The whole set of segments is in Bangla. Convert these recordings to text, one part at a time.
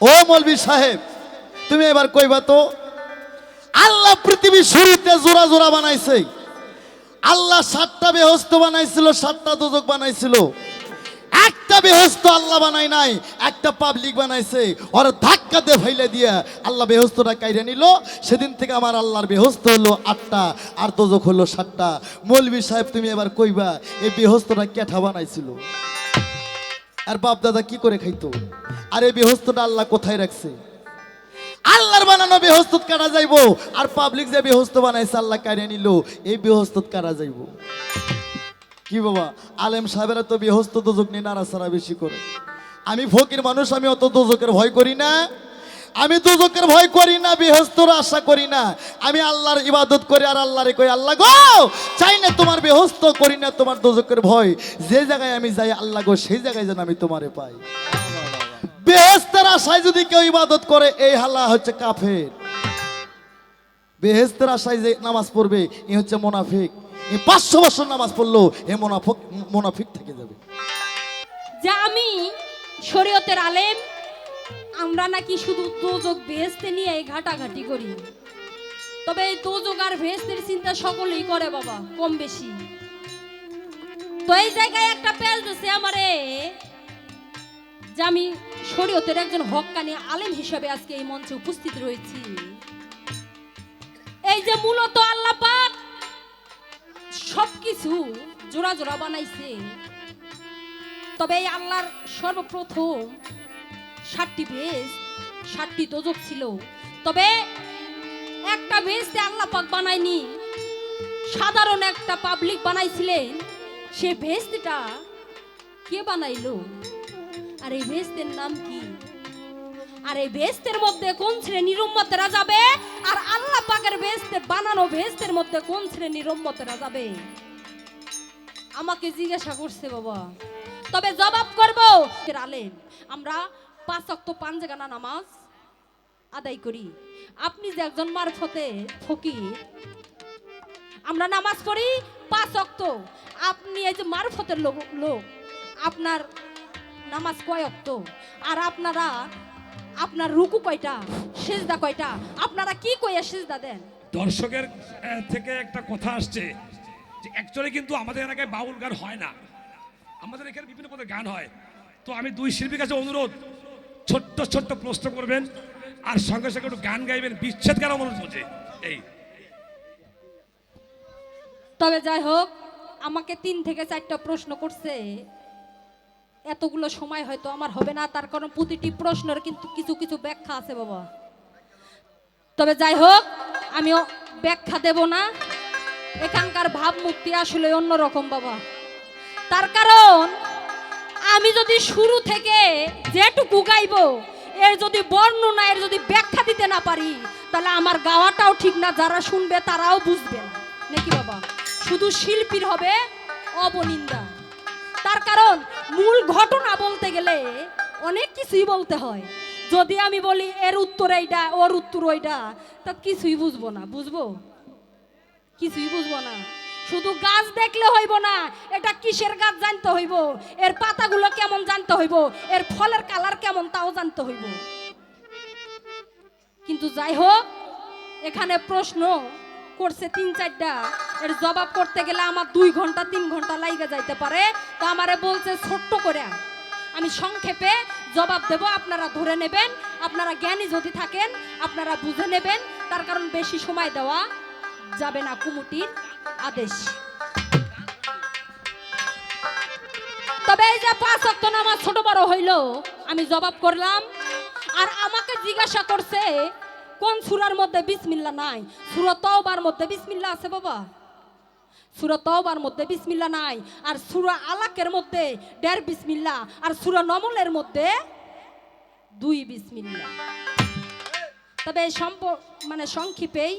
ও মলবি সাহেব, তুমি এবার কইবা তো, আল্লাহ পৃথিবী শুরুতে জোড়া জোড়া বানাইছে। আল্লাহ সাতটা বেহস্ত বানাইছিল, সাতটা দোজক বানাইছিল। একটা বেহস্ত আল্লাহ বানাই নাই, একটা পাবলিক বানাইছে। ওরা ধাক্কা দিয়ে ফাইলে দিয়া আল্লাহ বেহস্তটা কাইরে নিল। সেদিন থেকে আমার আল্লাহর বেহস্ত হলো আটটা, আর দোজক হলো সাতটা। মৌলবী সাহেব, তুমি এবার কইবা, এই বেহস্তটা কেঠা বানাইছিল। আর বাপ দাদা কি করে খাইতো? আর এই বেহস্তটা আল্লাহ কোথায় রাখছে? আল্লাহর বানানো বেহস্তুত কাটা যাইবো? আর পাবলিক যে বেহস্ত বানাইছে, আল্লাহ কারে নিল। এই বেহস্তুত কাটা যাইবো? কি বাবা? আলেম সাহেবেরা তো বেহস্ত দোজক নিয়ে নাড়াচাড়া বেশি করে। আমি ফকির মানুষ, আমি অত দোজকের ভয় করি না। আমি দুজকের ভয় করি না, বেহস্তর আশা করি না। আমি আল্লাহর ইবাদত করি আর আল্লাহরে কই, আল্লাহ গো, চাই না তোমার বেহস্ত করি না তোমার দোজকের ভয়। যে জায়গায় আমি যাই, আল্লাহ গো, সেই জায়গায় যেন আমি তোমারে পাই। বেহেস্তের আশায় যদি কেউ ইবাদত করে, এই হাল্লা হচ্ছে কাফের। বেহেস্তের আশায় যে নামাজ পড়বে, এ হচ্ছে মোনাফিক। পাঁচশো বছর নামাজ পড়ল এ মোনাফিক মোনাফিক থেকে যাবে। যে আমি শরীয়তের আলেম, আমরা নাকি শুধু দোজক বেহেস্তে নিয়ে ঘাটাঘাটি করি। তবে এই দোজক আর ভেস্তের চিন্তা সকলেই করে বাবা, কম বেশি। তো এই জায়গায় একটা পেল দিছে আমারে। যে আমি শরীয়তের একজন হক্কানি আলেম হিসেবে আজকে এই মঞ্চে উপস্থিত রয়েছি। এই যে মূলত আল্লাহ সবকিছু জোড়া জোড়া বানাইছে, তবে এই আল্লাহর সর্বপ্রথম ষাটটি বেশ ষাটটি দোজক ছিল। তবে একটা বেশতে আল্লাহ পাক বানায়নি, সাধারণ একটা পাবলিক বানাইছিলেন, সে ভেস্টটা কে বানাইলো? আর এই ভেস্তের নাম কি? আর এই ভেস্তের মধ্যে কোন শ্রেণির উম্মতেরা যাবে আর আল্লাহ পাকের ভেস্তের বানানো ভেস্তের মধ্যে কোন শ্রেণির উম্মতেরা যাবে আমাকে জিজ্ঞাসা করছে বাবা। তবে জবাব করব। আলেম আমরা পাঁচ অক্ত পাঞ্জেগানা নামাজ আদায় করি। আপনি যে একজন মারফতে ফকির, আমরা নামাজ পড়ি পাঁচ অক্ত আপনি এই যে মারফতের লোক লোক, আপনার নামাজ কয় অক্ত? আর আপনারা আপনার রুকু কয়টা? সেজদা কয়টা? আপনারা কি কইয়া সেজদা দেন? দর্শকের থেকে একটা কথা আসছে যে অ্যাকচুয়ালি কিন্তু আমাদের এলাকায় বাউল গান হয় না। আমাদের এখানে বিভিন্ন পদের গান হয়। তো আমি দুই শিল্পীর কাছে অনুরোধ ছোট্ট ছোট্ট প্রশ্ন করবেন আর সঙ্গে সঙ্গে একটু গান গাইবেন বিচ্ছেদ কেন মনে হচ্ছে এই। তবে যাই হোক আমাকে তিন থেকে চারটা প্রশ্ন করছে। এতগুলো সময় হয়তো আমার হবে না, তার কারণ প্রতিটি প্রশ্নের কিন্তু কিছু কিছু ব্যাখ্যা আছে বাবা। তবে যাই হোক আমি ব্যাখ্যা দেব না। এখানকার ভাবমূর্তি আসলে অন্যরকম বাবা। তার কারণ, আমি যদি শুরু থেকে যেটুকু গাইবো, এর যদি বর্ণনা, এর যদি ব্যাখ্যা দিতে না পারি, তাহলে আমার গাওয়াটাও ঠিক না, যারা শুনবে তারাও বুঝবে না। নাকি বাবা? শুধু শিল্পীর হবে অবনিন্দা। তার কারণ মূল ঘটনা বলতে গেলে অনেক কিছুই বলতে হয়। যদি আমি বলি এর উত্তর এইটা ওর উত্তর ওইটা তা কিছুই বুঝব না, বুঝব? কিছুই বুঝব না। শুধু গাছ দেখলে হইব না, এটা কিসের গাছ জানতে হইব? এর পাতাগুলো কেমন জানতে হইব? এর ফলের কালার কেমন তাও জানতে হইব। কিন্তু যাই হোক, এখানে প্রশ্ন করছে তিন চারটা। এর জবাব করতে গেলে আমার দুই ঘণ্টা, তিন ঘণ্টা লাইগে যাইতে পারে। তো আমারে বলছে, ছোট্ট করে আমি সংক্ষেপে জবাব দেব, আপনারা ধরে নেবেন। আপনারা জ্ঞানী যদি থাকেন, আপনারা বুঝে নেবেন। তার কারণ বেশি সময় দেওয়া যাবে না, কুমুটির আদেশ। তবে এই যে পাঁচ অক্ট নামাজ ছোট বড় হইল, আমি জবাব করলাম, আর আমাকে জিজ্ঞাসা করছে, কোন সুরার মধ্যে বিসমিল্লা নাই? সুরা মধ্যে বিসমিল্লা আছে বাবা। সুরা তওবার মধ্যে বিসমিল্লা নাই, আর সুরা আলাকের মধ্যে দেড় বিসমিল্লা আর সুরা নমলের মধ্যে দুই বিসমিল্লা তবে সম্প মানে সংক্ষেপেই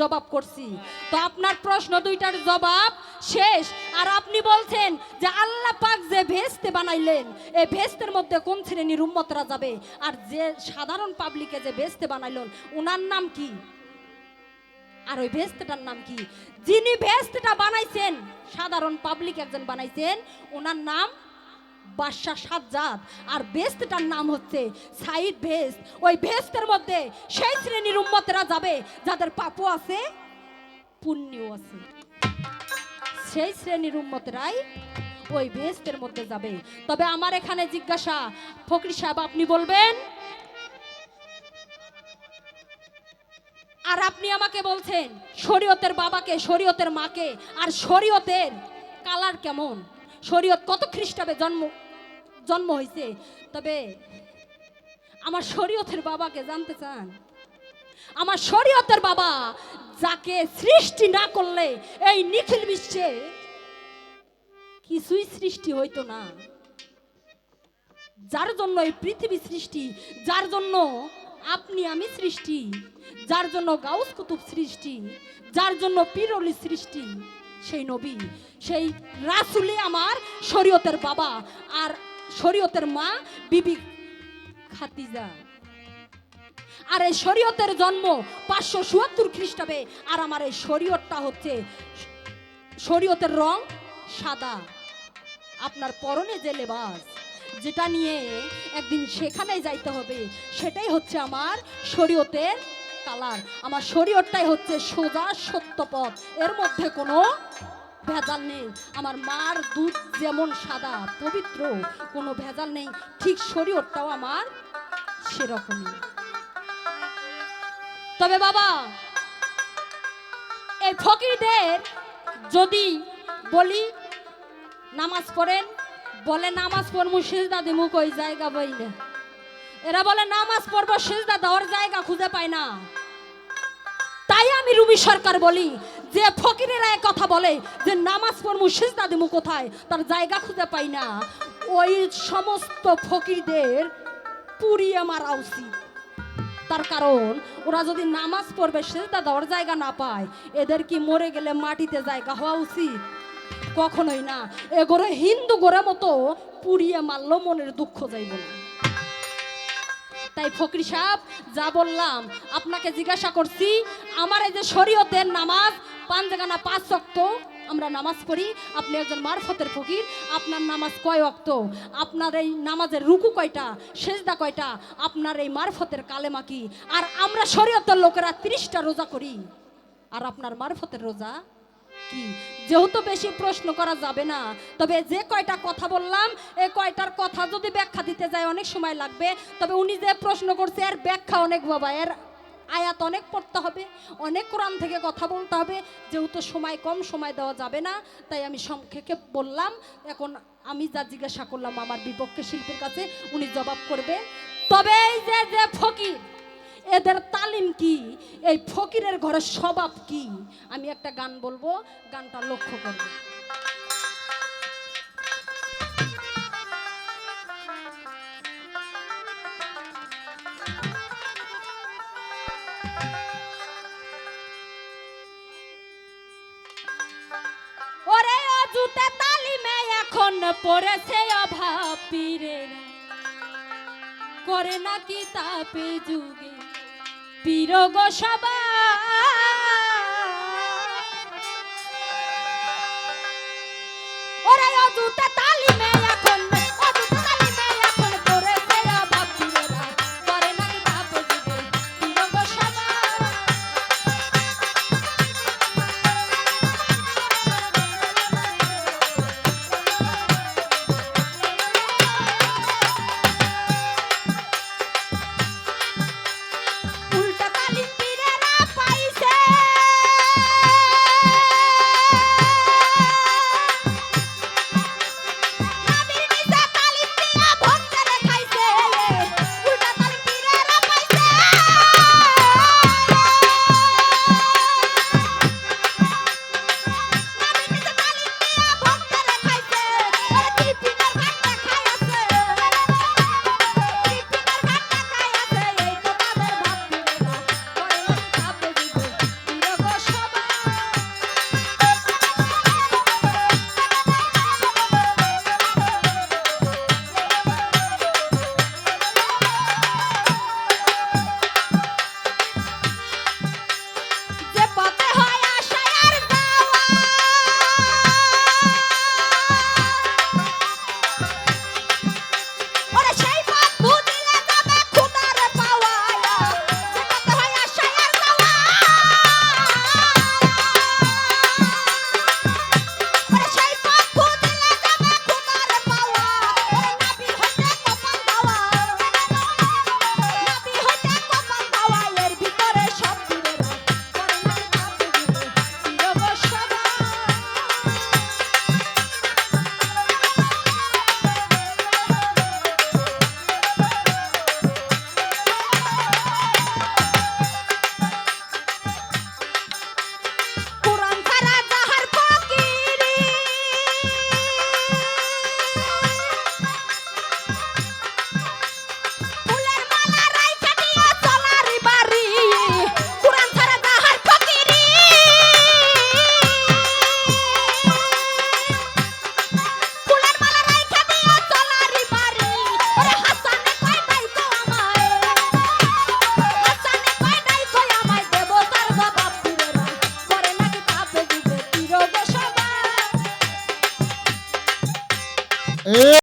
জবাব করছি। তো আপনার প্রশ্ন দুইটার জবাব শেষ, আর আপনি বলছেন যে আল্লাহ পাক যে ভেস্তে বানাইলেন, এই ভেস্তের মধ্যে কোন শ্রেণির উম্মতরা যাবে? আর যে সাধারণ পাবলিকে যে ভেস্তে বানাইলেন ওনার নাম কি? আর ওই ভেস্তেটার নাম কি? যিনি ভেস্তেটা বানাইছেন, সাধারণ পাবলিক একজন বানাইছেন, ওনার নাম বাদশাহ সাজ্জাদ। আর বেস্টটার নাম হচ্ছে সাইদ ভেস্ট ওই ভেস্টের মধ্যে সেই শ্রেণির উম্মতেরা যাবে, যাদের পাপও আছে, পুণ্যও আছে। সেই শ্রেণির উম্মতেরাই ওই বেস্টের মধ্যে যাবে। তবে আমার এখানে জিজ্ঞাসা, ফকরি সাহেব, আপনি বলবেন? আর আপনি আমাকে বলছেন, শরীয়তের বাবাকে, শরীয়তের মাকে, আর শরীয়তের কালার কেমন? শরীয়ত কত খ্রিস্টাবে জন্ম জন্ম হয়েছে তবে আমার শরীয়তের বাবাকে জানতে চান। আমার শরীয়তের বাবা যাকে সৃষ্টি না করলে এই নিখিল বিশ্বে কিছুই সৃষ্টি হইতো না। যার জন্য এই পৃথিবী সৃষ্টি, যার জন্য আপনি আমি সৃষ্টি, যার জন্য গাউস কুতুব সৃষ্টি, যার জন্য পিরলি সৃষ্টি, সেই নবী, সেই রাসুলে আমার শরীয়তের বাবা আর শরীয়তের মা বিবি খাতিজা আর এই শরীয়তের জন্ম পাঁচশো চুয়াত্তর খ্রিস্টাবে আর আমার এই শরীয়তটা হচ্ছে শরীয়তের রং সাদা। আপনার পরনে যে লেবাস যেটা নিয়ে একদিন সেখানে যাইতে হবে, সেটাই হচ্ছে আমার শরীয়তের কালার। আমার শরীয়তটাই হচ্ছে সোজা সত্য পথ, এর মধ্যে কোনো ভেজাল নেই। আমার মার দুধ যেমন সাদা, পবিত্র, কোনো ভেজাল নেই। ঠিক শরীয়তটাও আমার সেরকমই। তবে বাবা, এই ফকিরদের যদি বলি, নামাজ পড়েন বলে, নামাজ পড়ব সেজদা দিমু কই? জায়গা বই না। এরা বলে, নামাজ পড়ব, সেজদা দেওয়ার জায়গা খুঁজে পায় না। তাই আমি রুবি সরকার বলি, যে ফকিরেরা কথা বলে যে, নামাজ পড়ব সেজদা দিমু কোথায়? তার জায়গা খুঁজে পাই না। ওই সমস্ত ফকিরদের পুড়িয়ে মারা উচিত তার কারণ, ওরা যদি নামাজ পড়বে, সেজদা দেওয়ার জায়গা না পায়, এদের কি মরে গেলে মাটিতে জায়গা হওয়া উচিত? কখনোই না। এগোরে হিন্দু গোরে মতো পুড়িয়ে মারলো মনের দুঃখ যাইব না। তাই ফকরি সাহেব, যা বললাম, আপনাকে জিজ্ঞাসা করছি, আমার এই যে শরীয়তের নামাজ জায়গা পাঁচ অক্ত আমরা নামাজ পড়ি, আপনি একজন মারফতের ফকির, আপনার নামাজ কয় অক্ত আপনার এই নামাজের রুকু কয়টা, সেজদা কয়টা, আপনার এই মারফতের কালেমা কি? আর আমরা শরীয়তের লোকেরা তিরিশটা রোজা করি, আর আপনার মারফতের রোজা কি? যেহেতু বেশি প্রশ্ন করা যাবে না, তবে যে কয়টা কথা বললাম এই কয়টার কথা যদি ব্যাখ্যা দিতে যায়, অনেক সময় লাগবে। তবে উনি যে প্রশ্ন করছে, এর ব্যাখ্যা অনেক বাবা, এর আয়াত অনেক পড়তে হবে, অনেক কোরআন থেকে কথা বলতে হবে। যেহেতু সময় কম, সময় দেওয়া যাবে না, তাই আমি সংক্ষেপে বললাম। এখন আমি যা জিজ্ঞাসা করলাম আমার বিপক্ষে শিল্পীর কাছে, উনি জবাব করবে, তবে এই যে যে ফকির এদের তালিম কি? এই ফকিরের ঘরের স্বভাব কি? আমি একটা গান বলব, গানটা লক্ষ্য করব পড়েছে অভাব, পীরেরা। করে নাকি তাপে যুগে পীরগ সবা ওরে অযুতা তালি এখন